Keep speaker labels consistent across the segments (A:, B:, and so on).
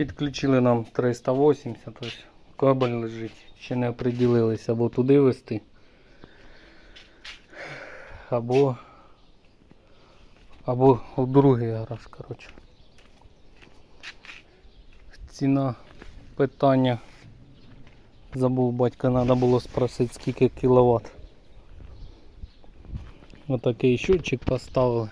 A: Підключили нам 380, ось кабель лежить. Ще не оприділилися або туди вести. Або або у другий гараж, коротше. Ціна питання. Забув батька, треба було спросити скільки кіловат. Отакий щотчик поставили.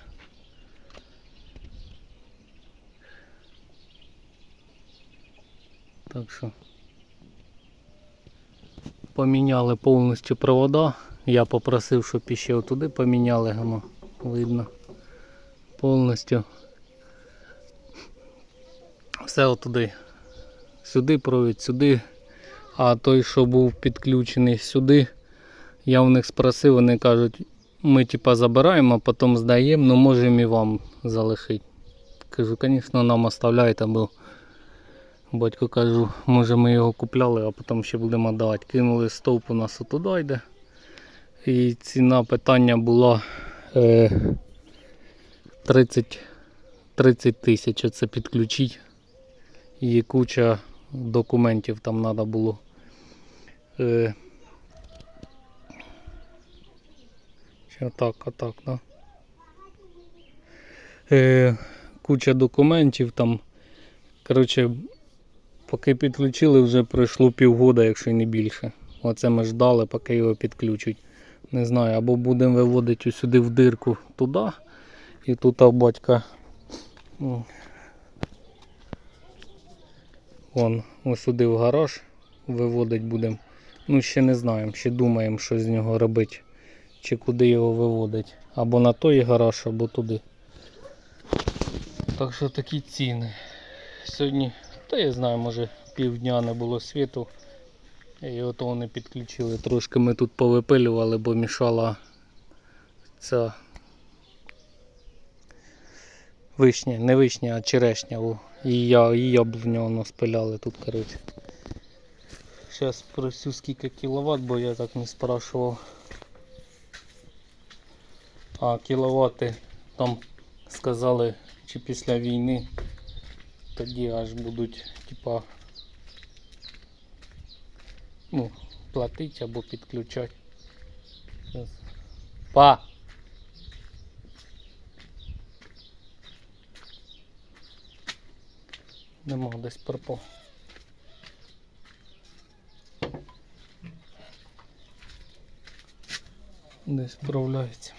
A: Так що поміняли повністю провода. Я попросив, щоб іще туди поміняли, воно видно. Повністю. Все отуди. Сюди провід, сюди. А той, що був підключений сюди, я в них спросив, вони кажуть, ми типа забираємо, а потім здаємо, ну можемо і вам залишити. Кажу, звісно, нам оставляйте, бо батько кажу, може ми його купляли, а потім ще будемо давати. Кинули стовп у нас отуди йде. І ціна питання була е, 30 30 тисяч це підключити. І куча документів там треба було. Е, отак, отак, да? Е, куча документів там. Коротше, поки підключили, вже пройшло півгода, якщо не більше. Оце ми ждали, поки його підключать. Не знаю, або будемо виводити сюди в дирку туди. І тут а батька. ну, Вон, ось сюди в гараж виводить будемо. Ну, ще не знаємо, ще думаємо, що з нього робити. Чи куди його виводить. Або на той гараж, або туди. Так що такі ціни. Сьогодні, та я знаю, може півдня не було світу. І ото вони підключили. Трошки ми тут повипилювали, бо мішала ця вишня, не вишня, а черешня. І я, і яблуня воно спиляли тут, коротше. Зараз спросю скільки кіловат, бо я так не спрашував. А кіловати там сказали, чи після війни тоді аж будуть типа ну, платити або підключати. Па! Нема десь пропав. Десь вправляється.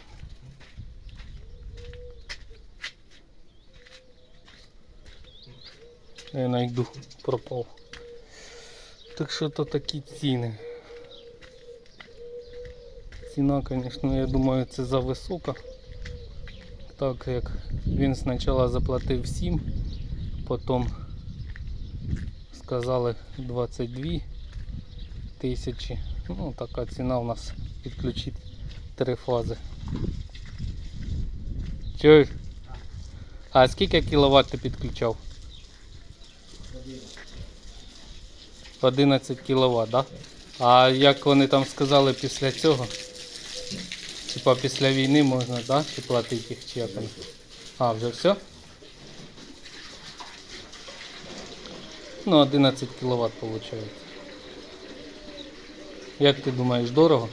A: Я найду, пропав. Так що то такі ціни. Ціна, звісно, я думаю, це за висока. Так як він спочатку заплатив 7, потім сказали 22 тисячі. Ну, така ціна у нас підключить три фази. Чуєш? А скільки кіловат ти підключав? 11 кВт, да? А як вони там сказали після цього? Типа після війни можна, да? Чи платити їх чи як? А, вже все? Ну, 11 кВт виходить. Як ти думаєш, дорого?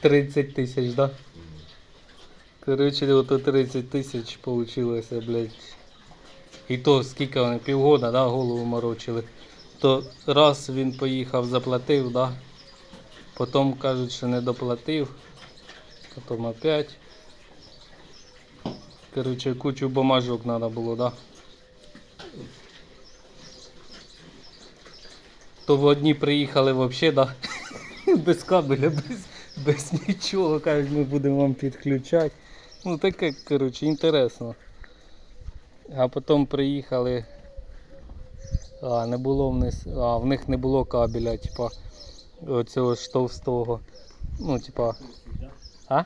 A: 30 тисяч, да? Короче, ото 30 тисяч получилося, блядь. І то скільки вони півгода, да, голову морочили. То раз він поїхав, заплатив, да. Потім кажуть, що не доплатив. Потім опять. Короче, кучу бумажок треба було, да. То в одні приїхали взагалі, да. Без кабеля, без, без нічого. Кажуть, ми будемо вам підключати. Ну таке, коротше, інтересно. А потім приїхали. А, не було в них, а, в них не було кабеля, типа оцього ж товстого. Ну, типа. А?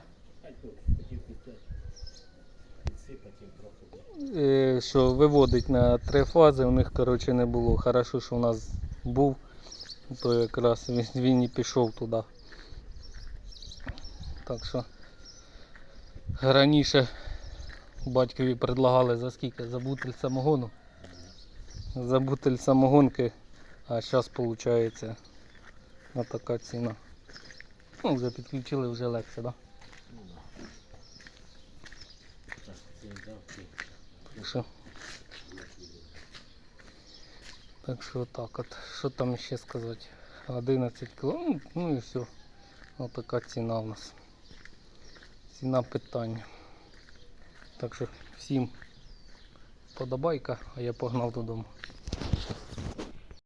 A: Е, що виводить на три фази, у них коротше не було. Хорошо, що у нас був, то якраз він, і пішов туди. Так що раніше батькові предлагали за скільки? За бутиль самогону. За бутиль самогонки, а зараз виходить така ціна. Ну, вже підключили, вже легше, так? Да? Так що. Так що так от. Що там ще сказати? 11 кг. Ну, ну і все. Ось така ціна у нас. Ціна питання. Так що всім подобайка, а я погнав додому.